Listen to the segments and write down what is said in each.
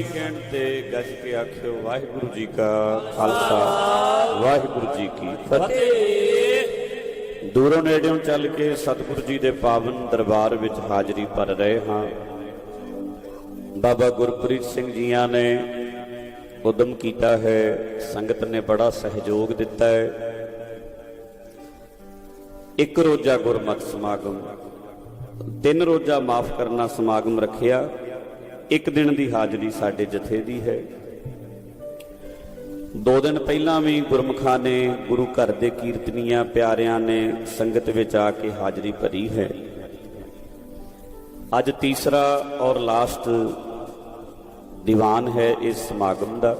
ਨਿੱਕੇ ਕਹਿਣ ਤੇ ਗੱਜ ਕੇ ਆਖਿਓ, ਵਾਹਿਗੁਰੂ ਜੀ ਕਾ ਖਾਲਸਾ, ਵਾਹਿਗੁਰੂ ਜੀ ਕੀ ਫਤਿਹ। ਦੂਰੋਂ ਨੇੜਿਓਂ ਚੱਲ ਕੇ ਸਤਿਗੁਰੂ ਜੀ ਦੇ ਪਾਵਨ ਦਰਬਾਰ ਵਿੱਚ ਹਾਜ਼ਰੀ ਭਰ ਰਹੇ ਹਾਂ। ਬਾਬਾ ਗੁਰਪ੍ਰੀਤ ਸਿੰਘ ਜੀਆਂ ਨੇ ਉਦਮ ਕੀਤਾ ਹੈ, ਸੰਗਤ ਨੇ ਬੜਾ ਸਹਿਯੋਗ ਦਿੱਤਾ ਹੈ। ਇੱਕ ਰੋਜ਼ਾ ਗੁਰਮਤ ਸਮਾਗਮ, ਤਿੰਨ ਰੋਜ਼ਾ ਮਾਫ ਕਰਨਾ ਸਮਾਗਮ ਰੱਖਿਆ। ਇੱਕ ਦਿਨ ਦੀ ਹਾਜ਼ਰੀ ਸਾਡੇ ਜਥੇ ਦੀ ਹੈ। ਦੋ ਦਿਨ ਪਹਿਲਾਂ ਵੀ ਗੁਰਮਖਾਂ ਨੇ ਗੁਰੂ ਘਰ ਦੇ ਕੀਰਤਨੀਆਂ ਪਿਆਰਿਆਂ ਨੇ ਸੰਗਤ ਵਿੱਚ ਆ ਕੇ ਹਾਜ਼ਰੀ ਭਰੀ ਹੈ। ਅੱਜ ਤੀਸਰਾ ਔਰ ਲਾਸਟ ਦੀਵਾਨ ਹੈ ਇਸ ਸਮਾਗਮ ਦਾ।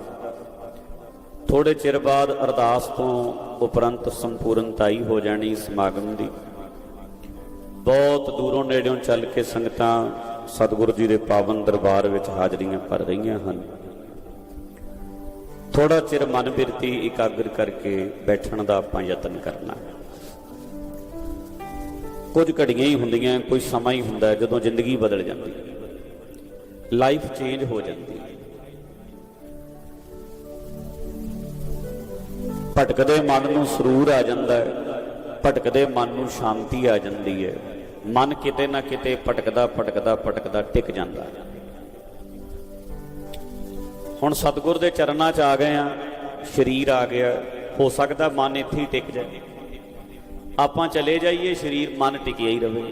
ਥੋੜੇ ਚਿਰ ਬਾਅਦ ਅਰਦਾਸ ਤੋਂ ਉਪਰੰਤ ਸੰਪੂਰਨਤਾਈ ਹੋ ਜਾਣੀ ਸਮਾਗਮ ਦੀ। ਬਹੁਤ ਦੂਰੋਂ ਨੇੜਿਓਂ ਚੱਲ ਕੇ ਸੰਗਤਾਂ ਸਤਿਗੁਰੂ ਜੀ ਦੇ ਪਾਵਨ ਦਰਬਾਰ ਵਿੱਚ ਹਾਜ਼ਰੀਆਂ ਭਰ ਰਹੀਆਂ ਹਨ। ਥੋੜਾ ਚਿਰ ਮਨ ਬਿਰਤੀ ਇਕਾਗਰ ਕਰਕੇ ਬੈਠਣ ਦਾ ਆਪਾਂ ਯਤਨ ਕਰਨਾ ਹੈ। ਕੁਝ ਘੜੀਆਂ ਹੀ ਹੁੰਦੀਆਂ, ਕੋਈ ਸਮਾਂ ਹੀ ਹੁੰਦਾ ਜਦੋਂ ਜ਼ਿੰਦਗੀ ਬਦਲ ਜਾਂਦੀ ਲਾਈਫ ਚੇਂਜ ਹੋ ਜਾਂਦੀ ਹੈ। ਭਟਕਦੇ ਮਨ ਨੂੰ ਸਰੂਰ ਆ ਜਾਂਦਾ ਹੈ, ਭਟਕਦੇ ਮਨ ਨੂੰ ਸ਼ਾਂਤੀ ਆ ਜਾਂਦੀ ਹੈ। ਮਨ ਕਿਤੇ ਨਾ ਕਿਤੇ ਭਟਕਦਾ ਭਟਕਦਾ ਭਟਕਦਾ ਟਿਕ ਜਾਂਦਾ। ਹੁਣ ਸਤਿਗੁਰ ਦੇ ਚਰਨਾਂ 'ਚ ਆ ਗਏ ਆ, ਸਰੀਰ ਆ ਗਿਆ। ਹੋ ਸਕਦਾ ਮਨ ਇੱਥੇ ਹੀ ਟਿਕ ਜਾਏ। ਆਪਾਂ ਚਲੇ ਜਾਈਏ, ਸਰੀਰ ਮਨ ਟਿਕਿਆ ਹੀ ਰਵੇ।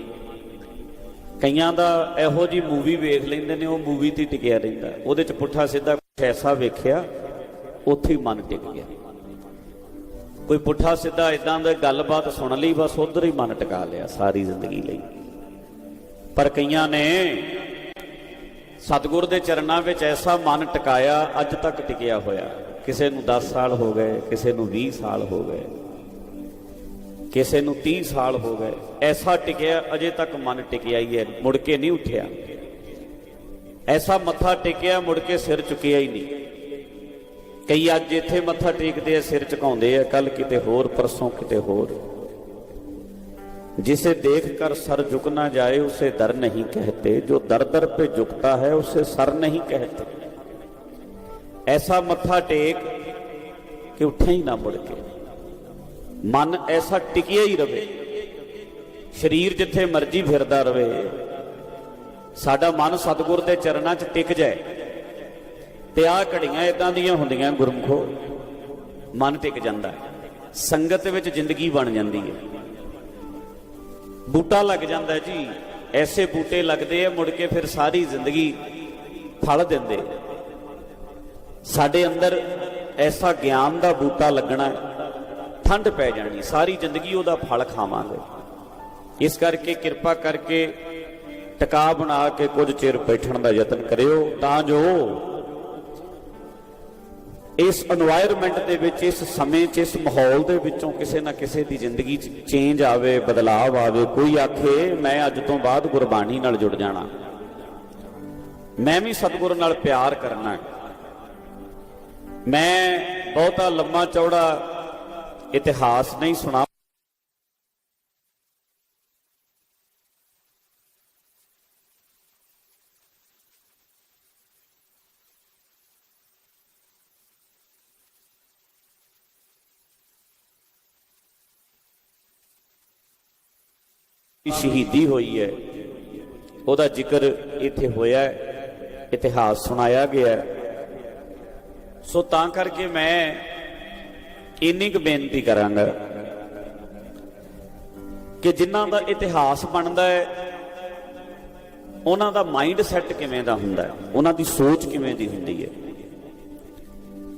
ਕਈਆਂ ਦਾ ਇਹੋ ਜੀ ਮੂਵੀ ਵੇਖ ਲੈਂਦੇ ਨੇ, ਉਹ ਮੂਵੀ ਤੇ ਟਿਕਿਆ ਰਹਿੰਦਾ। ਉਹਦੇ 'ਚ ਪੁੱਠਾ ਸਿੱਧਾ ਕੁਛ ਐਸਾ ਵੇਖਿਆ, ਉੱਥੇ ਹੀ ਮਨ ਟਿਕ ਗਿਆ। ਕੋਈ ਪੁੱਠਾ ਸਿੱਧਾ ਇਦਾਂ ਦਾ ਗੱਲਬਾਤ ਸੁਣ ਲਈ, ਬਸ ਉਧਰ ਹੀ ਮਨ ਟਿਕਾ ਲਿਆ ਸਾਰੀ ਜ਼ਿੰਦਗੀ ਲਈ। ਪਰ ਕਈਆਂ ਨੇ ਸਤਿਗੁਰ ਦੇ ਚਰਨਾਂ ਵਿੱਚ ਐਸਾ ਮਨ ਟਿਕਾਇਆ, ਅੱਜ ਤੱਕ ਟਿਕਿਆ ਹੋਇਆ। ਕਿਸੇ ਨੂੰ 10 ਸਾਲ ਹੋ ਗਏ, ਕਿਸੇ ਨੂੰ 20 ਸਾਲ ਹੋ ਗਏ, ਕਿਸੇ ਨੂੰ 30 ਸਾਲ ਹੋ ਗਏ। ਐਸਾ ਟਿਕਿਆ, ਅਜੇ ਤੱਕ ਮਨ ਟਿਕਿਆ ਹੀ ਹੈ, ਮੁੜ ਕੇ ਨਹੀਂ ਉੱਠਿਆ। ਐਸਾ ਮੱਥਾ ਟਿਕਿਆ, ਮੁੜ ਕੇ ਸਿਰ ਚੁੱਕਿਆ ਹੀ ਨਹੀਂ। ਕਈ ਅੱਜ ਇੱਥੇ ਮੱਥਾ ਟੇਕਦੇ ਆ ਸਿਰ ਝੁਕਾਉਂਦੇ ਆ ਕੱਲ ਕਿਤੇ ਹੋਰ ਪਰਸੋਂ ਕਿਤੇ ਹੋਰ जिसे देखकर सर झुक ना जाए उसे दर नहीं कहते जो दर दर पे झुकता है उसे सर नहीं कहते ऐसा मत्था टेक कि उठे ही ना मुड़ के ਮਨ ਐਸਾ ਟਿਕਿਆ ਹੀ ਰਵੇ ਸਰੀਰ ਜਿੱਥੇ ਮਰਜੀ ਫਿਰਦਾ ਰਵੇ ਸਾਡਾ ਮਨ ਸਤਿਗੁਰ ਦੇ ਚਰਨਾਂ 'ਚ ਟਿਕ ਜਾਏ ਤੇ ਆਹ ਘੜੀਆਂ ਇਦਾਂ ਦੀਆਂ ਹੁੰਦੀਆਂ ਗੁਰਮਖੋ। ਮਨ ਟਿਕ ਜਾਂਦਾ। ਸੰਗਤ ਵਿੱਚ ਜ਼ਿੰਦਗੀ ਬਣ ਜਾਂਦੀ ਹੈ। ਬੂਟਾ ਲੱਗ ਜਾਂਦਾ ਜੀ। ਐਸੇ ਬੂਟੇ ਲੱਗਦੇ ਆ, ਮੁੜ ਕੇ ਫਿਰ ਸਾਰੀ ਜ਼ਿੰਦਗੀ ਫਲ ਦਿੰਦੇ ਸਾਡੇ ਅੰਦਰ ਐਸਾ ਗਿਆਨ ਦਾ ਬੂਟਾ ਲੱਗਣਾ ਠੰਡ ਪੈ ਜਾਣੀ, ਸਾਰੀ ਜ਼ਿੰਦਗੀ ਉਹਦਾ ਫਲ ਖਾਵਾਂਗੇ। ਇਸ ਕਰਕੇ ਕਿਰਪਾ ਕਰਕੇ ਟਿਕਾ ਬਣਾ ਕੇ ਕੁਝ ਚਿਰ ਬੈਠਣ ਦਾ ਯਤਨ ਕਰਿਓ, ਤਾਂ ਜੋ ਇਸ এনवायरमेंट ਦੇ ਵਿੱਚ, ਇਸ ਸਮੇਂ 'ਚ, ਇਸ ਮਾਹੌਲ ਦੇ ਵਿੱਚੋਂ ਕਿਸੇ ਨਾ ਕਿਸੇ ਦੀ ਜ਼ਿੰਦਗੀ 'ਚ ਚੇਂਜ ਆਵੇ ਬਦਲਾਅ ਆਵੇ, ਕੋਈ ਆਖੇ, ਮੈਂ ਅੱਜ ਤੋਂ ਬਾਅਦ ਗੁਰਬਾਣੀ ਨਾਲ ਜੁੜ ਜਾਣਾ। ਮੈਂ ਵੀ ਸਤਿਗੁਰ ਨਾਲ ਪਿਆਰ ਕਰਨਾ ਮੈਂ ਬਹੁਤਾ ਲੰਮਾ ਚੌੜਾ ਇਤਿਹਾਸ ਨਹੀਂ ਸੁਣਾ ਦੀ ਸ਼ਹੀਦੀ ਹੋਈ ਹੈ। ਉਹਦਾ ਜ਼ਿਕਰ ਇੱਥੇ ਹੋਇਆ ਹੈ, ਇਤਿਹਾਸ ਸੁਣਾਇਆ ਗਿਆ ਸੋ ਤਾਂ ਕਰਕੇ ਮੈਂ ਇੰਨੀ ਕੁ ਬੇਨਤੀ ਕਰਾਂਗਾ ਕਿ ਜਿਨ੍ਹਾਂ ਦਾ ਇਤਿਹਾਸ ਬਣਦਾ ਹੈ, ਉਹਨਾਂ ਦਾ ਮਾਈਂਡ ਸੈੱਟ ਕਿਵੇਂ ਦਾ ਹੁੰਦਾ ਹੈ, ਉਹਨਾਂ ਦੀ ਸੋਚ ਕਿਵੇਂ ਦੀ ਹੁੰਦੀ ਹੈ।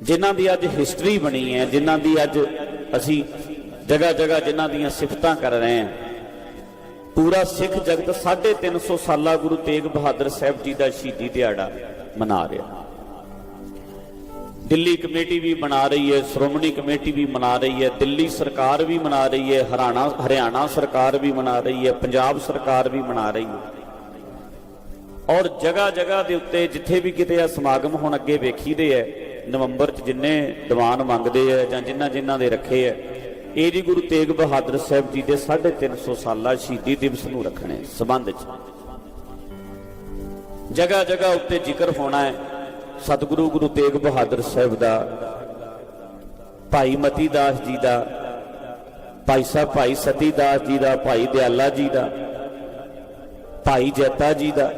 ਜਿਨ੍ਹਾਂ ਦੀ ਅੱਜ ਹਿਸਟਰੀ ਬਣੀ ਹੈ, ਜਿਨ੍ਹਾਂ ਦੀ ਅੱਜ ਅਸੀਂ ਜਗ੍ਹਾ ਜਗ੍ਹਾ ਜਿਨ੍ਹਾਂ ਦੀਆਂ ਸਿਫਤਾਂ ਕਰ ਰਹੇ ਹਾਂ ਪੂਰਾ ਸਿੱਖ ਜਗਤ 350 ਸਾਲਾ ਗੁਰੂ ਤੇਗ ਬਹਾਦਰ ਸਾਹਿਬ ਜੀ ਦਾ ਸ਼ਹੀਦੀ ਦਿਹਾੜਾ ਮਨਾ ਰਿਹਾ। ਦਿੱਲੀ ਕਮੇਟੀ ਵੀ ਮਨਾ ਰਹੀ ਹੈ, ਸ਼੍ਰੋਮਣੀ ਕਮੇਟੀ ਵੀ ਮਨਾ ਰਹੀ ਹੈ, ਦਿੱਲੀ ਸਰਕਾਰ ਵੀ ਮਨਾ ਰਹੀ ਹੈ ਹਰਿਆਣਾ ਹਰਿਆਣਾ ਸਰਕਾਰ ਵੀ ਮਨਾ ਰਹੀ ਹੈ, ਪੰਜਾਬ ਸਰਕਾਰ ਵੀ ਮਨਾ ਰਹੀ ਹੈ। ਔਰ ਜਗ੍ਹਾ ਜਗ੍ਹਾ ਦੇ ਉੱਤੇ ਜਿੱਥੇ ਵੀ ਕਿਤੇ ਆ ਸਮਾਗਮ ਹੁਣ ਅੱਗੇ ਵੇਖੀਦੇ ਐ ਨਵੰਬਰ ਚ ਜਿੰਨੇ ਦੀਵਾਨ ਮੰਗਦੇ ਆ ਜਾਂ ਜਿਨ੍ਹਾਂ ਜਿਨ੍ਹਾਂ ਦੇ ਰੱਖੇ ਐ ਇਹ ਜੀ ਗੁਰੂ ਤੇਗ ਬਹਾਦਰ ਸਾਹਿਬ ਜੀ ਦੇ 350 ਸਾਲਾ ਸ਼ਹੀਦੀ ਦਿਵਸ ਨੂੰ ਰੱਖਣੇ ਸਬੰਧ ਚ। ਜਗ੍ਹਾ ਜਗ੍ਹਾ ਉੱਤੇ ਜ਼ਿਕਰ ਹੋਣਾ ਹੈ ਸਤਿਗੁਰੂ ਗੁਰੂ ਤੇਗ ਬਹਾਦਰ ਸਾਹਿਬ ਦਾ, ਭਾਈ ਮਤੀ ਦਾਸ ਜੀ ਦਾ, ਭਾਈ ਸਾਹਿਬ ਭਾਈ ਸਤੀ ਦਾਸ ਜੀ ਦਾ, ਭਾਈ ਦਿਆਲਾ ਜੀ ਦਾ, ਭਾਈ ਜੈਤਾ ਜੀ ਦਾ।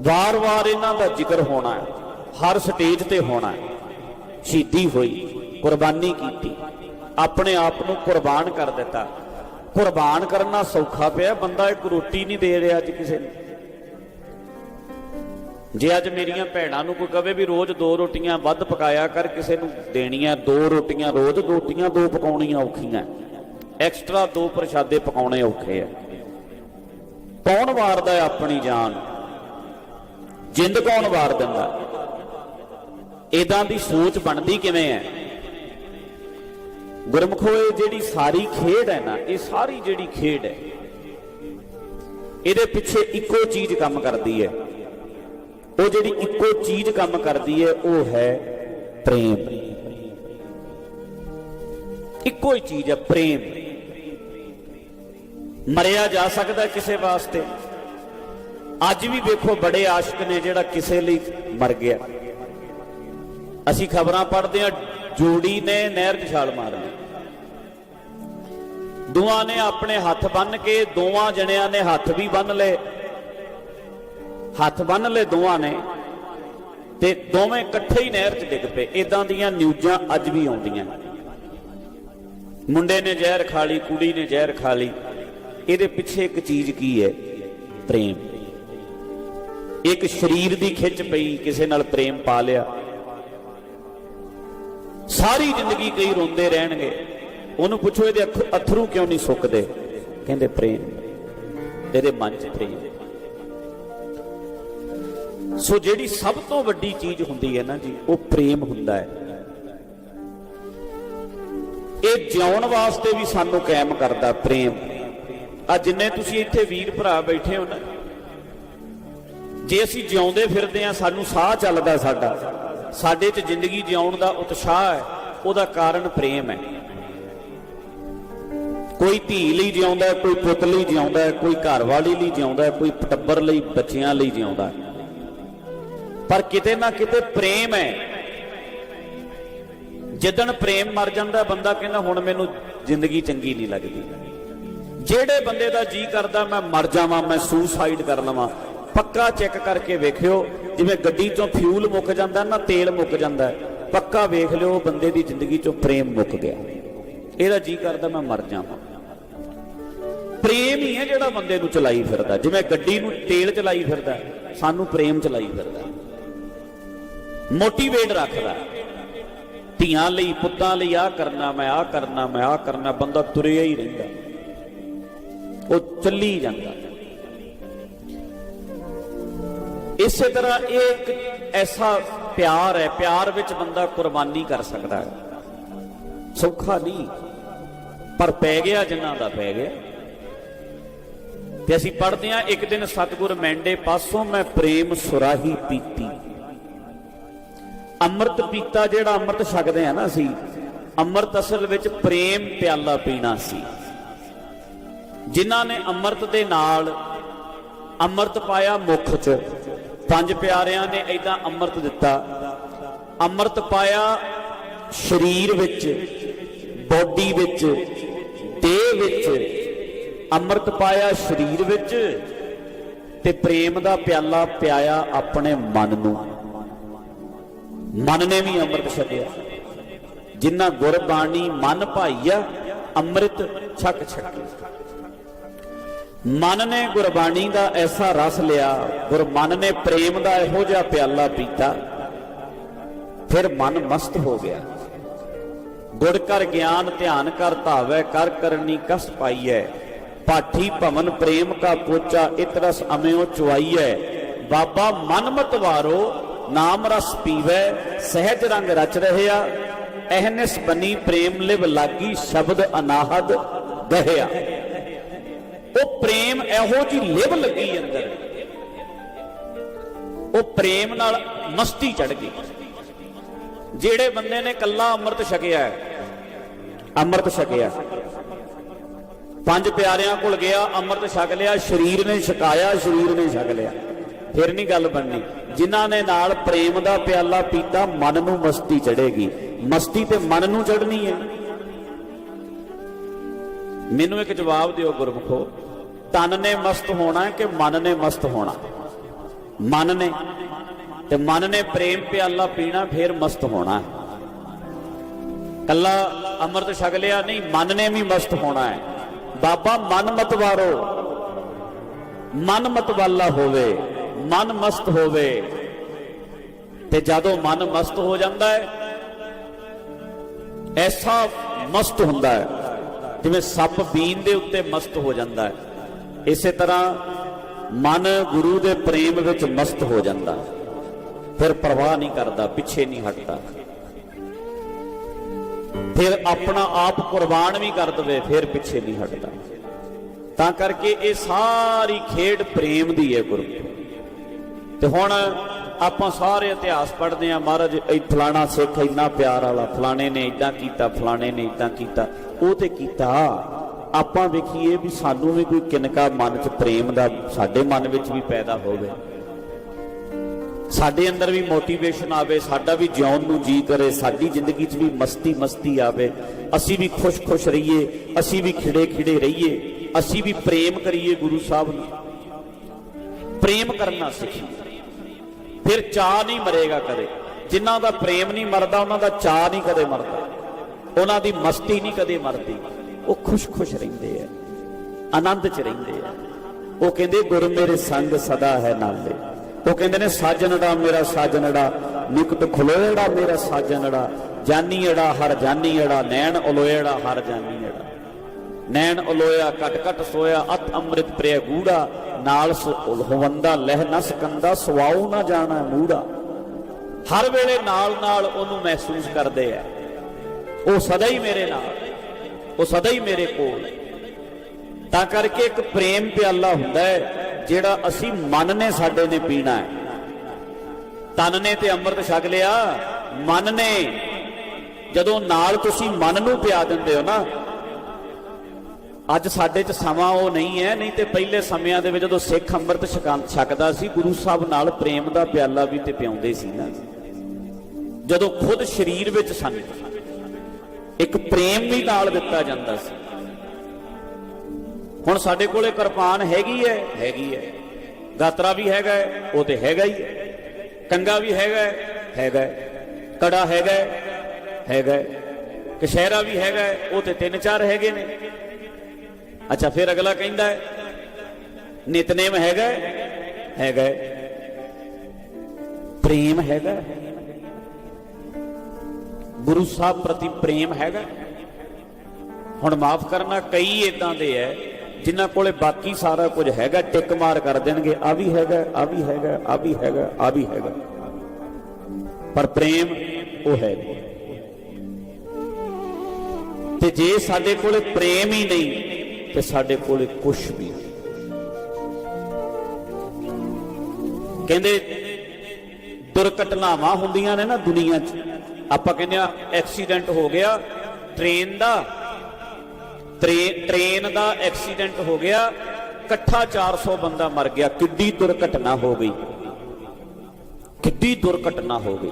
ਵਾਰ-ਵਾਰ ਇਹਨਾਂ ਦਾ ਜ਼ਿਕਰ ਹੋਣਾ ਹੈ, ਹਰ ਸਟੇਜ ਤੇ ਹੋਣਾ ਹੈ, ਸ਼ਹੀਦੀ ਹੋਈ। ਕੁਰਬਾਨੀ ਕੀਤੀ। ਆਪਣੇ ਆਪ ਨੂੰ ਕੁਰਬਾਨ ਕਰ ਦਿੱਤਾ। ਕੁਰਬਾਨ ਕਰਨਾ ਸੌਖਾ ਪਿਆ, ਬੰਦਾ ਇੱਕ ਰੋਟੀ ਨਹੀਂ ਦੇ ਰਿਹਾ ਅੱਜ ਕਿਸੇ ਨੂੰ। ਜੇ ਅੱਜ ਮੇਰੀਆਂ ਭੈਣਾਂ ਨੂੰ ਕੋਈ ਕਵੇ ਵੀ ਰੋਜ਼ ਦੋ ਰੋਟੀਆਂ ਵੱਧ ਪਕਾਇਆ ਕਰ, ਕਿਸੇ ਨੂੰ ਦੇਣੀਆਂ ਦੋ ਰੋਟੀਆਂ, ਰੋਜ਼ ਰੋਟੀਆਂ ਦੋ ਪਕਾਉਣੀਆਂ ਔਖੀਆਂ। ਐਕਸਟਰਾ ਦੋ ਪ੍ਰਸ਼ਾਦੇ ਪਕਾਉਣੇ ਔਖੇ ਆ। ਕੌਣ ਵਾਰਦਾ ਆਪਣੀ ਜਾਨ? ਜਿੰਦ ਕੌਣ ਵਾਰ ਦਿੰਦਾ? ਇਦਾਂ ਦੀ ਸੋਚ ਬਣਦੀ ਕਿਵੇਂ ਹੈ? ਗੁਰਮਖੋ ਇਹ ਜਿਹੜੀ ਸਾਰੀ ਖੇਡ ਹੈ ਨਾ, ਇਹ ਸਾਰੀ ਜਿਹੜੀ ਖੇਡ ਹੈ, ਇਹਦੇ ਪਿੱਛੇ ਇੱਕੋ ਚੀਜ਼ ਕੰਮ ਕਰਦੀ ਹੈ। ਉਹ ਜਿਹੜੀ ਇੱਕੋ ਚੀਜ਼ ਕੰਮ ਕਰਦੀ ਹੈ, ਉਹ ਹੈ ਪ੍ਰੇਮ। ਇੱਕੋ ਹੀ ਚੀਜ਼ ਹੈ, ਪ੍ਰੇਮ। ਮਰਿਆ ਜਾ ਸਕਦਾ ਕਿਸੇ ਵਾਸਤੇ। ਅੱਜ ਵੀ ਵੇਖੋ ਬੜੇ ਆਸ਼ਿਕ ਨੇ ਜਿਹੜਾ ਕਿਸੇ ਲਈ ਮਰ ਗਿਆ। ਅਸੀਂ ਖਬਰਾਂ ਪੜ੍ਹਦੇ ਆ ਜੋੜੀ ਨੇ ਨਹਿਰ 'ਚ ਛਾਲ ਮਾਰ ਲਈ। ਦੋਵਾਂ ਨੇ ਆਪਣੇ ਹੱਥ ਬੰਨ ਕੇ, ਦੋਵਾਂ ਜਣਿਆਂ ਨੇ ਹੱਥ ਵੀ ਬੰਨ ਲਏ। ਹੱਥ ਬੰਨ ਲਏ ਦੋਵਾਂ ਨੇ ਤੇ ਦੋਵੇਂ ਇਕੱਠੇ ਹੀ ਨਹਿਰ 'ਚ ਡਿੱਗ ਪਏ। ਇਦਾਂ ਦੀਆਂ ਨਿਊਜ਼ਾਂ ਅੱਜ ਵੀ ਆਉਂਦੀਆਂ। ਮੁੰਡੇ ਨੇ ਜ਼ਹਿਰ ਖਾ ਲਈ, ਕੁੜੀ ਨੇ ਜ਼ਹਿਰ ਖਾ ਲਈ। ਇਹਦੇ ਪਿੱਛੇ ਇੱਕ ਚੀਜ਼ ਕੀ ਹੈ? ਪ੍ਰੇਮ। ਇੱਕ ਸਰੀਰ ਦੀ ਖਿੱਚ ਪਈ, ਕਿਸੇ ਨਾਲ ਪ੍ਰੇਮ ਪਾ ਲਿਆ। ਸਾਰੀ ਜ਼ਿੰਦਗੀ ਕਈ ਰੋਂਦੇ ਰਹਿਣਗੇ। ਉਹਨੂੰ ਪੁੱਛੋ, ਇਹਦੇ ਅੱਖ- ਅਥਰੂ ਕਿਉਂ ਨਹੀਂ ਸੁੱਕਦੇ? ਕਹਿੰਦੇ, ਪ੍ਰੇਮ। ਇਹਦੇ ਮਨ 'ਚ ਪ੍ਰੇਮ ਸੋ ਜਿਹੜੀ ਸਭ ਤੋਂ ਵੱਡੀ ਚੀਜ਼ ਹੁੰਦੀ ਹੈ ਨਾ ਜੀ, ਉਹ ਪ੍ਰੇਮ ਹੁੰਦਾ ਹੈ। ਇਹ ਜਿਉਣ ਵਾਸਤੇ ਵੀ ਸਾਨੂੰ ਕਾਇਮ ਕਰਦਾ ਪ੍ਰੇਮ। ਆ ਜਿੰਨੇ ਤੁਸੀਂ ਇੱਥੇ ਵੀਰ ਭਰਾ ਬੈਠੇ ਹੋ ਨਾ, ਜੇ ਅਸੀਂ ਜਿਉਂਦੇ ਫਿਰਦੇ ਆ ਸਾਨੂੰ ਸਾਹ ਚੱਲਦਾ ਸਾਡਾ। ਸਾਡੇ 'ਚ ਜ਼ਿੰਦਗੀ ਜਿਉਣ ਦਾ ਉਤਸ਼ਾਹ ਹੈ, ਉਹਦਾ ਕਾਰਨ ਪ੍ਰੇਮ ਹੈ। ਕੋਈ ਧੀ ਲਈ ਜਿਉਂਦਾ ਕੋਈ ਪੁੱਤ ਲਈ ਜਿਉਂਦਾ ਕੋਈ ਘਰਵਾਲੀ ਲਈ ਜਿਉਂਦਾ ਕੋਈ ਟੱਬਰ ਲਈ, ਬੱਚਿਆਂ ਲਈ ਜਿਉਂਦਾ ਪਰ ਕਿਤੇ ਨਾ ਕਿਤੇ ਪ੍ਰੇਮ ਹੈ। ਜਿੱਦਣ ਪ੍ਰੇਮ ਮਰ ਜਾਂਦਾ, ਬੰਦਾ ਕਹਿੰਦਾ, ਹੁਣ ਮੈਨੂੰ ਜ਼ਿੰਦਗੀ ਚੰਗੀ ਨਹੀਂ ਲੱਗਦੀ। ਜਿਹੜੇ ਬੰਦੇ ਦਾ ਜੀ ਕਰਦਾ, ਮੈਂ ਮਰ ਜਾਵਾਂ, ਮੈਂ ਸੁਸਾਈਡ ਕਰ ਲਵਾਂ। ਪੱਕਾ ਚੈੱਕ ਕਰਕੇ ਵੇਖਿਓ ਜਿਵੇਂ ਗੱਡੀ ਚੋਂ ਫਿਊਲ ਮੁੱਕ ਜਾਂਦਾ, ਨਾ ਤੇਲ ਮੁੱਕ ਜਾਂਦਾ, ਪੱਕਾ ਵੇਖ ਲਿਓ, ਬੰਦੇ ਦੀ ਜ਼ਿੰਦਗੀ ਚੋਂ ਪ੍ਰੇਮ ਮੁੱਕ ਗਿਆ। ਇਹਦਾ ਜੀ ਕਰਦਾ, ਮੈਂ ਮਰ ਜਾਵਾਂ। ਪ੍ਰੇਮ ਹੀ ਹੈ ਜਿਹੜਾ ਬੰਦੇ ਨੂੰ ਚਲਾਈ ਫਿਰਦਾ। ਜਿਵੇਂ ਗੱਡੀ ਨੂੰ ਤੇਲ ਚਲਾਈ ਫਿਰਦਾ, ਸਾਨੂੰ ਪ੍ਰੇਮ ਚਲਾਈ ਫਿਰਦਾ। ਮੋਟੀਵੇਟ ਰੱਖਦਾ। ਧੀਆਂ ਲਈ, ਪੁੱਤਾਂ ਲਈ ਆ ਕਰਨਾ, ਮੈਂ ਆ ਕਰਨਾ, ਮੈਂ ਆ ਕਰਨਾ, ਬੰਦਾ ਤੁਰਿਆ ਹੀ ਰਹਿੰਦਾ। ਉਹ ਚੱਲੀ ਜਾਂਦਾ। ਇਸੇ ਤਰ੍ਹਾਂ ਇਹ ਇੱਕ ਐਸਾ ਪਿਆਰ ਹੈ, ਪਿਆਰ ਵਿੱਚ ਬੰਦਾ ਕੁਰਬਾਨੀ ਕਰ ਸਕਦਾ ਹੈ। ਸੌਖਾ ਨਹੀਂ, ਪਰ ਪੈ ਗਿਆ ਜਿਨ੍ਹਾਂ ਦਾ ਪੈ ਗਿਆ। ਤੇ ਅਸੀਂ ਪੜ੍ਹਦੇ ਹਾਂ, ਇੱਕ ਦਿਨ ਸਤਿਗੁਰ ਮੈਂਡੇ ਪਾਸੋਂ ਮੈਂ ਪ੍ਰੇਮ ਸੁਰਾਹੀ ਪੀਤੀ। ਅੰਮ੍ਰਿਤ ਪੀਤਾ ਜਿਹੜਾ ਅੰਮ੍ਰਿਤ ਛਕਦੇ ਆ ਨਾ ਅਸੀਂ, ਅੰਮ੍ਰਿਤ ਅਸਲ ਵਿੱਚ ਪ੍ਰੇਮ ਪਿਆਲਾ ਪੀਣਾ ਸੀ। ਜਿਨ੍ਹਾਂ ਨੇ ਅੰਮ੍ਰਿਤ ਦੇ ਨਾਲ ਅੰਮ੍ਰਿਤ ਪਾਇਆ ਮੁਖ 'ਚ ਪੰਜ ਪਿਆਰਿਆਂ ਨੇ ਐਦਾਂ ਅੰਮ੍ਰਿਤ ਦਿੱਤਾ। ਅੰਮ੍ਰਿਤ ਪਾਇਆ ਸਰੀਰ ਵਿੱਚ, ਬੋਡੀ ਵਿੱਚ, ਦੇਹ ਵਿੱਚ। ਅੰਮ੍ਰਿਤ ਪਾਇਆ ਸਰੀਰ ਵਿੱਚ ਤੇ ਪ੍ਰੇਮ ਦਾ ਪਿਆਲਾ ਪਿਆਇਆ ਆਪਣੇ ਮਨ ਨੂੰ। ਮਨ ਨੇ ਵੀ ਅੰਮ੍ਰਿਤ ਛਕਿਆ। ਜਿਨ੍ਹਾਂ ਗੁਰਬਾਣੀ ਮਨ ਭਾਈਆ ਅੰਮ੍ਰਿਤ ਛਕ ਛਕੀ ਮਨ ਨੇ ਗੁਰਬਾਣੀ ਦਾ ਐਸਾ ਰਸ ਲਿਆ ਗੁਰਮਨ ਨੇ ਪ੍ਰੇਮ ਦਾ ਇਹੋ ਜਿਹਾ ਪਿਆਲਾ ਪੀਤਾ, ਫਿਰ ਮਨ ਮਸਤ ਹੋ ਗਿਆ। ਗੁੜ ਕਰ ਗਿਆਨ, ਧਿਆਨ ਕਰ ਧਾਵੈ, ਕਰ ਕਰਨੀ ਕਸ ਪਾਈਐ। ਪਾਠੀ ਭਵਨ ਪ੍ਰੇਮ ਕਾ ਪੋਚਾ ਇਤਰਸ ਅਮਿਓ ਚੁਆਈਐ। ਬਾਬਾ ਮਨ ਮਤ ਵਾਰੋ, ਨਾਮ ਰਸ ਪੀਵੈ, ਸਹਿਜ ਰੰਗ ਰਚ ਰਹਿਆ। ਐਹਨਿਸ ਬਨੀ ਪ੍ਰੇਮ ਲਿਵ ਲਾਗੀ, ਸ਼ਬਦ ਅਨਾਹਦ ਗਹਿਆ। ਉਹ ਪ੍ਰੇਮ ਇਹੋ ਜੀ ਲਿਵ ਲੱਗੀ ਅੰਦਰ। ਉਹ ਪ੍ਰੇਮ ਨਾਲ ਮਸਤੀ ਚੜ ਗਈ। ਜਿਹੜੇ ਬੰਦੇ ਨੇ ਕੱਲਾ ਅੰਮ੍ਰਿਤ ਛਕਿਆ ਹੈ, ਅੰਮ੍ਰਿਤ ਛਕਿਆ। ਪੰਜ ਪਿਆਰਿਆਂ ਕੋਲ ਗਿਆ, ਅੰਮ੍ਰਿਤ ਛਕ ਲਿਆ, ਸਰੀਰ ਨੇ ਛਕਾਇਆ, ਸਰੀਰ ਨੇ ਛਕ ਲਿਆ। ਫਿਰ ਨਹੀਂ ਗੱਲ ਬਣਨੀ। ਜਿਨ੍ਹਾਂ ਨੇ ਨਾਲ ਪ੍ਰੇਮ ਦਾ ਪਿਆਲਾ ਪੀਤਾ, ਮਨ ਨੂੰ ਮਸਤੀ ਚੜੇਗੀ ਮਸਤੀ ਤੇ ਮਨ ਨੂੰ ਚੜਨੀ ਹੈ। ਮੈਨੂੰ ਇੱਕ ਜਵਾਬ ਦਿਓ ਗੁਰਮਖੋ, ਤਨ ਨੇ ਮਸਤ ਹੋਣਾ ਕਿ ਮਨ ਨੇ ਮਸਤ ਹੋਣਾ? ਮਨ ਨੇ, ਤੇ ਮਨ ਨੇ ਪ੍ਰੇਮ ਪਿਆਲਾ ਪੀਣਾ ਫਿਰ ਮਸਤ ਹੋਣਾ। ਹੈ ਕੱਲਾ ਅੰਮ੍ਰਿਤ ਛਕ ਲਿਆ ਨਹੀਂ, ਮਨ ਨੇ ਵੀ ਮਸਤ ਹੋਣਾ ਹੈ। ਬਾਬਾ, ਮਨ ਮਤਵਾਰੋ ਮਨ ਮਤਵਾਲਾ ਹੋਵੇ, ਮਨ ਮਸਤ ਹੋਵੇ। ਤੇ ਜਦੋਂ ਮਨ ਮਸਤ ਹੋ ਜਾਂਦਾ ਹੈ, ਐਸਾ ਮਸਤ ਹੁੰਦਾ ਹੈ। ਜਿਵੇਂ ਸੱਪ ਬੀਨ ਦੇ ਉੱਤੇ ਮਸਤ ਹੋ ਜਾਂਦਾ ਹੈ, ਇਸੇ ਤਰ੍ਹਾਂ ਮਨ ਗੁਰੂ ਦੇ ਪ੍ਰੇਮ ਵਿੱਚ ਮਸਤ ਹੋ ਜਾਂਦਾ ਫਿਰ ਪਰਵਾਹ ਨਹੀਂ ਕਰਦਾ, ਪਿੱਛੇ ਨਹੀਂ ਹਟਦਾ। ਫਿਰ ਆਪਣਾ ਆਪ ਕੁਰਬਾਨ ਵੀ ਕਰ ਦਵੇ, ਫਿਰ ਪਿੱਛੇ ਨਹੀਂ ਹਟਦਾ। ਤਾਂ ਕਰਕੇ ਇਹ ਸਾਰੀ ਖੇਡ ਪ੍ਰੇਮ ਦੀ ਹੈ ਗੁਰੂ। ਤੇ ਹੁਣ ਆਪਾਂ ਸਾਰੇ ਇਤਿਹਾਸ ਪੜ੍ਹਦੇ ਆ ਮਹਾਰਾਜ, ਇਹ ਫਲਾਣਾ ਸਿੱਖ ਇੰਨਾ ਪਿਆਰ ਵਾਲਾ, ਫਲਾਣੇ ਨੇ ਇਦਾਂ ਕੀਤਾ, ਫਲਾਣੇ ਨੇ ਇਦਾਂ ਕੀਤਾ। ਉਹ ਤੇ ਕੀਤਾ। ਆਪਾਂ ਵੇਖੀਏ ਵੀ ਸਾਨੂੰ ਵੀ ਕੋਈ ਕਿਨਕਾ ਮਨ 'ਚ ਪ੍ਰੇਮ ਦਾ ਸਾਡੇ ਮਨ ਵਿੱਚ ਵੀ ਪੈਦਾ ਹੋਵੇ। ਸਾਡੇ ਅੰਦਰ ਵੀ ਮੋਟੀਵੇਸ਼ਨ ਆਵੇ, ਸਾਡਾ ਵੀ ਜਿਉਣ ਨੂੰ ਜੀ ਕਰੇ, ਸਾਡੀ ਜ਼ਿੰਦਗੀ 'ਚ ਵੀ ਮਸਤੀ ਮਸਤੀ ਆਵੇ। ਅਸੀਂ ਵੀ ਖੁਸ਼-ਖੁਸ਼ ਰਹੀਏ, ਅਸੀਂ ਵੀ ਖਿੜੇ-ਖਿੜੇ ਰਹੀਏ, ਅਸੀਂ ਵੀ ਪ੍ਰੇਮ ਕਰੀਏ ਗੁਰੂ ਸਾਹਿਬ ਨੂੰ। ਪ੍ਰੇਮ ਕਰਨਾ ਸਿੱਖੀਏ ਫਿਰ ਚਾਹ ਨਹੀਂ ਮਰੇਗਾ ਕਦੇ। ਜਿਨ੍ਹਾਂ ਦਾ ਪ੍ਰੇਮ ਨਹੀਂ ਮਰਦਾ, ਉਹਨਾਂ ਦਾ ਚਾਹ ਨਹੀਂ ਕਦੇ ਮਰਦਾ। ਉਹਨਾਂ ਦੀ ਮਸਤੀ ਨਹੀਂ ਕਦੇ ਮਰਦੀ। ਉਹ ਖੁਸ਼-ਖੁਸ਼ ਰਹਿੰਦੇ ਆ, ਆਨੰਦ 'ਚ ਰਹਿੰਦੇ ਆ। ਉਹ ਕਹਿੰਦੇ, ਗੁਰ ਮੇਰੇ ਸੰਗ ਸਦਾ ਹੈ ਨਾਲੇ। ਉਹ ਕਹਿੰਦੇ ਨੇ, ਸਾਜਣੜਾ ਮੇਰਾ ਸਾਜਣੜਾ, ਨਿਕਟ ਖਲੋੜਾ ਮੇਰਾ ਸਾਜਣੜਾ ਜਾਨੀੜਾ ਹਰ ਜਾਨੀੜਾ ਨੈਣ ਉਲੋਇੜਾ ਹਰ ਜਾਨੀੜਾ ਨੈਣ ਉਲੋਇਆ ਕਟ ਕਟ ਸੋਇਆ, ਅਤ ਅੰਮ੍ਰਿਤ ਪ੍ਰਿയ ਗੂੜਾ, ਨਾਲ ਹੋਵੰਦਾ, ਲਹਿ ਨਾ ਸਕੰਦਾ, ਸਵਾਉ ਨਾ ਜਾਣਾ ਮੂੜਾ। ਹਰ ਵੇਲੇ ਨਾਲ ਨਾਲ ਉਹਨੂੰ ਮਹਿਸੂਸ ਕਰਦੇ ਆ। ਉਹ ਸਦਾ ਹੀ ਮੇਰੇ ਨਾਲ, ਉਹ ਸਦਾ ਹੀ ਮੇਰੇ ਕੋਲ। ਤਾਂ ਕਰਕੇ ਇੱਕ ਪ੍ਰੇਮ ਪਿਆਲਾ ਹੁੰਦਾ ਹੈ, ਜਿਹੜਾ ਅਸੀਂ ਮਨ ਨੇ ਸਾਡੇ ਨੇ ਪੀਣਾ ਹੈ। ਤਨ ਨੇ ਤੇ ਅੰਮ੍ਰਿਤ ਛਕ ਲਿਆ, ਮਨ ਨੇ। ਜਦੋਂ ਨਾਲ ਤੁਸੀਂ ਮਨ ਨੂੰ ਪਿਆ ਦਿੰਦੇ ਹੋ ਨਾ, ਅੱਜ ਸਾਡੇ 'ਚ ਸਮਾਂ ਉਹ ਨਹੀਂ ਹੈ, ਨਹੀਂ ਤੇ ਪਹਿਲੇ ਸਮਿਆਂ ਦੇ ਵਿੱਚ ਜਦੋਂ ਸਿੱਖ ਅੰਮ੍ਰਿਤ ਛਕਾਂ- ਛਕਦਾ ਸੀ, ਗੁਰੂ ਸਾਹਿਬ ਨਾਲ ਪ੍ਰੇਮ ਦਾ ਪਿਆਲਾ ਵੀ ਤੇ ਪਿਆਉਂਦੇ ਸੀ ਨਾ। ਜਦੋਂ ਖੁਦ ਸਰੀਰ ਵਿੱਚ ਸਨ ਇੱਕ ਪ੍ਰੇਮ ਵੀ ਨਾਲ ਦਿੱਤਾ ਜਾਂਦਾ ਸੀ। ਹੁਣ ਸਾਡੇ ਕੋਲੇ ਕਿਰਪਾਨ ਹੈਗੀ ਹੈ ਹੈਗੀ ਹੈ। ਗਾਤਰਾ ਵੀ ਹੈਗਾ ਉਹ ਤੇ ਹੈਗਾ ਹੀ ਹੈ। ਕੰਗਾ ਵੀ ਹੈਗਾ ਹੈਗਾ ਕੜਾ ਹੈਗਾ ਹੈਗਾ ਕਸ਼ਹਿਰਾ ਵੀ ਹੈਗਾ ਉਹ ਤੇ ਤਿੰਨ ਚਾਰ ਹੈਗੇ ਨੇ। ਅੱਛਾ, ਫਿਰ ਅਗਲਾ ਕਹਿੰਦਾ ਹੈ, ਨਿਤਨੇਮ ਹੈਗਾ ਹੈਗਾ ਪ੍ਰੇਮ ਹੈਗਾ ਗੁਰੂ ਸਾਹਿਬ ਪ੍ਰਤੀ ਪ੍ਰੇਮ ਹੈਗਾ। ਹੁਣ ਮਾਫ ਕਰਨਾ, ਕਈ ਇਦਾਂ ਦੇ ਐ, ਜਿਨ੍ਹਾਂ ਕੋਲੇ ਬਾਕੀ ਸਾਰਾ ਕੁਝ ਹੈਗਾ, ਟਿਕ ਮਾਰ ਕਰ ਦੇਣਗੇ, ਆ ਵੀ ਹੈਗਾ, ਆ ਵੀ ਹੈਗਾ, ਆ ਵੀ ਹੈਗਾ, ਆ ਵੀ ਹੈਗਾ। ਪਰ ਪ੍ਰੇਮ ਉਹ ਹੈ ਤੇ ਜੇ ਸਾਡੇ ਕੋਲੇ ਪ੍ਰੇਮ ਹੀ ਨਹੀਂ, ਤੇ ਸਾਡੇ ਕੋਲੇ ਕੁਝ ਵੀ ਨਹੀਂ। ਕਹਿੰਦੇ ਦੁਰਘਟਨਾਵਾਂ ਹੁੰਦੀਆਂ ਨੇ ਨਾ ਦੁਨੀਆ 'ਚ ਆਪਾਂ ਕਹਿੰਦੇ ਆ ਐਕਸੀਡੈਂਟ ਹੋ ਗਿਆ। ਟ੍ਰੇਨ ਦਾ ਟ੍ਰੇਨ ਟ੍ਰੇਨ ਦਾ ਐਕਸੀਡੈਂਟ ਹੋ ਗਿਆ। ਇਕੱਠਾ 400 ਬੰਦਾ ਮਰ ਗਿਆ। ਕਿੱਡੀ ਦੁਰਘਟਨਾ ਹੋ ਗਈ। ਕਿੱਡੀ ਦੁਰਘਟਨਾ ਹੋ ਗਈ।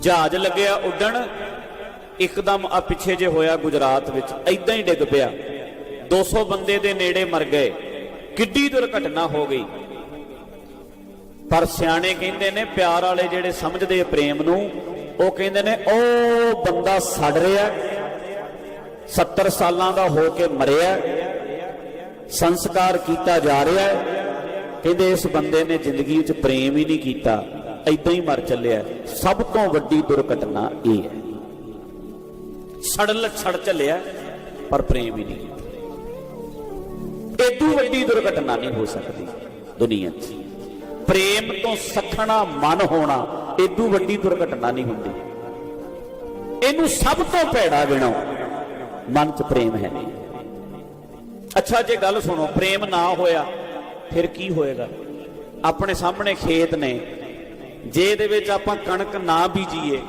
ਜਹਾਜ਼ ਲੱਗਿਆ ਉੱਡਣ। ਇੱਕਦਮ ਆ ਪਿੱਛੇ ਜੇ ਹੋਇਆ ਗੁਜਰਾਤ ਵਿੱਚ। ਐਦਾਂ ਹੀ ਡਿੱਗ ਪਿਆ। 200 ਬੰਦੇ ਦੇ ਨੇੜੇ ਮਰ ਗਏ। ਕਿੱਡੀ ਦੁਰਘਟਨਾ ਹੋ ਗਈ। ਪਰ ਸਿਆਣੇ ਕਹਿੰਦੇ ਨੇ, ਪਿਆਰ ਵਾਲੇ ਜਿਹੜੇ ਸਮਝਦੇ ਪ੍ਰੇਮ ਨੂੰ ਉਹ ਕਹਿੰਦੇ ਨੇ, ਉਹ ਬੰਦਾ ਸੜ ਰਿਹਾ 70 ਸਾਲਾਂ ਦਾ ਹੋ ਕੇ ਮਰਿਆ, ਸੰਸਕਾਰ ਕੀਤਾ ਜਾ ਰਿਹਾ ਹੈ। ਕਹਿੰਦੇ ਇਸ ਬੰਦੇ ਨੇ ਜ਼ਿੰਦਗੀ ਵਿੱਚ ਪ੍ਰੇਮ ਹੀ ਨਹੀਂ ਕੀਤਾ ਐਦਾਂ ਹੀ ਮਰ ਚੱਲਿਆ ਸਭ ਤੋਂ ਵੱਡੀ ਦੁਰਘਟਨਾ ਇਹ ਹੈ। ਸੜਲ ਛੜ ਚੱਲਿਆ, ਪਰ ਪ੍ਰੇਮ ਹੀ ਨਹੀਂ ਕੀਤਾ। ਏਦੂ ਵੱਡੀ ਦੁਰਘਟਨਾ ਨਹੀਂ ਹੋ ਸਕਦੀ ਦੁਨੀਆ 'ਚ। ਪ੍ਰੇਮ ਤੋਂ ਸਖਣਾ ਮਨ ਹੋਣਾ ਏਦੂ ਵੱਡੀ ਦੁਰਘਟਨਾ ਨਹੀਂ ਹੁੰਦੀ। ਇਹਨੂੰ ਸਭ ਤੋਂ ਭੈੜਾ ਗਿਣੋ, ਮਨ 'ਚ ਪ੍ਰੇਮ ਹੈ। ਨਹੀਂ ਅੱਛਾ, ਜੇ ਗੱਲ ਸੁਣੋ, ਪ੍ਰੇਮ ਨਾ ਹੋਇਆ, ਫਿਰ ਕੀ ਹੋਏਗਾ? ਆਪਣੇ ਸਾਹਮਣੇ ਖੇਤ ਨੇ ਜੇ ਇਹਦੇ ਵਿੱਚ ਆਪਾਂ ਕਣਕ ਨਾ ਬੀਜੀਏ।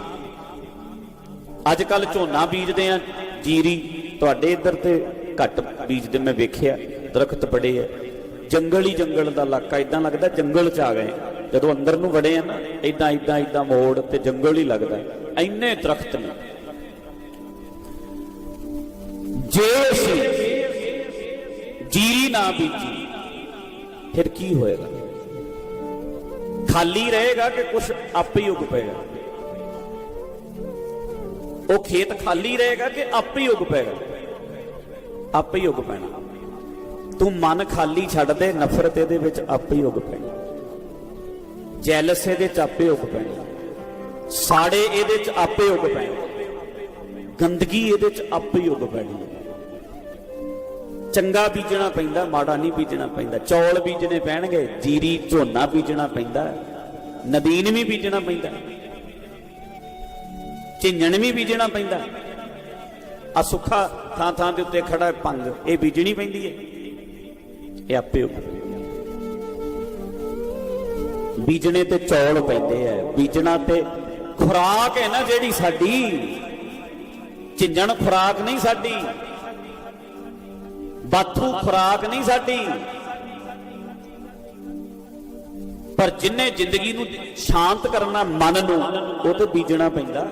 ਅੱਜ ਕੱਲ ਝੋਨਾ ਬੀਜਦੇ ਆ, ਜੀਰੀ ਤੁਹਾਡੇ ਇੱਧਰ ਤੇ ਘੱਟ ਬੀਜਦੇ, ਮੈਂ ਵੇਖਿਆ, ਦਰਖਤ ਬੜੇ ਆ। ਜੰਗਲ ਹੀ ਜੰਗਲ ਦਾ ਇਲਾਕਾ ਇਦਾਂ ਲੱਗਦਾ ਜੰਗਲ ਚ ਆ ਗਏ। ਜਦੋਂ ਅੰਦਰ ਨੂੰ ਵੜੇ ਆ ਨਾ ਇਦਾਂ ਇਦਾਂ ਇਦਾਂ ਮੋੜ ਤੇ ਜੰਗਲ ਹੀ ਲੱਗਦਾ ਇੰਨੇ ਦਰਖਤ ਨੇ। ਜੇ ਅਸੀਂ ਜੀਰੀ ਨਾ ਬੀਜੀ, ਫਿਰ ਕੀ ਹੋਏਗਾ? ਖਾਲੀ ਰਹੇਗਾ ਕਿ ਕੁਝ ਆਪੇ ਹੀ ਉਗ ਪਏਗਾ ਉਹ ਖੇਤ ਖਾਲੀ ਰਹੇਗਾ ਕਿ ਆਪੇ ਹੀ ਉਗ ਪਏਗਾ ਆਪੇ ਹੀ ਉਗ ਪੈਣਾ। ਤੂੰ ਮਨ ਖਾਲੀ ਛੱਡ ਦੇ, ਨਫ਼ਰਤ ਇਹਦੇ ਵਿੱਚ ਆਪੇ ਹੀ ਉਗ ਪੈਣੀ। ਜੈਲਸ ਇਹਦੇ ਚ ਆਪੇ ਉਗ ਪੈਣੀ, ਸਾੜੇ ਇਹਦੇ ਚ ਆਪੇ ਉਗ ਪੈਣੀ, ਗੰਦਗੀ ਇਹਦੇ ਚ ਆਪੇ ਹੀ ਉਗ ਪੈਣੀ। ਚੰਗਾ ਬੀਜਣਾ ਪੈਂਦਾ, ਮਾੜਾ ਨਹੀਂ ਬੀਜਣਾ ਪੈਂਦਾ, ਚੌਲ ਬੀਜਣੇ ਪੈਣਗੇ, ਜੀਰੀ, ਝੋਨਾ ਬੀਜਣਾ ਪੈਂਦਾ, ਨਦੀਨ ਵੀ ਬੀਜਣਾ ਪੈਂਦਾ ਝਿੰਜਣ ਵੀ ਬੀਜਣਾ ਪੈਂਦਾ। ਆ ਸੁੱਖਾ ਥਾਂ ਥਾਂ ਦੇ ਉੱਤੇ ਖੜਾ ਭੰਗ ਇਹ ਬੀਜਣੀ ਪੈਂਦੀ ਹੈ, ਇਹ ਆਪੇ ਉਗ ਬੀਜਣੇ ਤੇ ਚੌਲ ਪੈਂਦੇ ਆ, ਬੀਜਣਾ ਤੇ ਖੁਰਾਕ ਹੈ ਨਾ ਜਿਹੜੀ ਸਾਡੀ। ਝਿੰਜਣ ਖੁਰਾਕ ਨਹੀਂ ਸਾਡੀ, ਬਾਥੂ ਖੁਰਾਕ ਨਹੀਂ ਸਾਡੀ। ਪਰ ਜਿੰਨੇ ਜ਼ਿੰਦਗੀ ਨੂੰ ਸ਼ਾਂਤ ਕਰਨਾ ਮਨ ਨੂੰ, ਉਹ ਤੇ ਬੀਜਣਾ ਪੈਂਦਾ।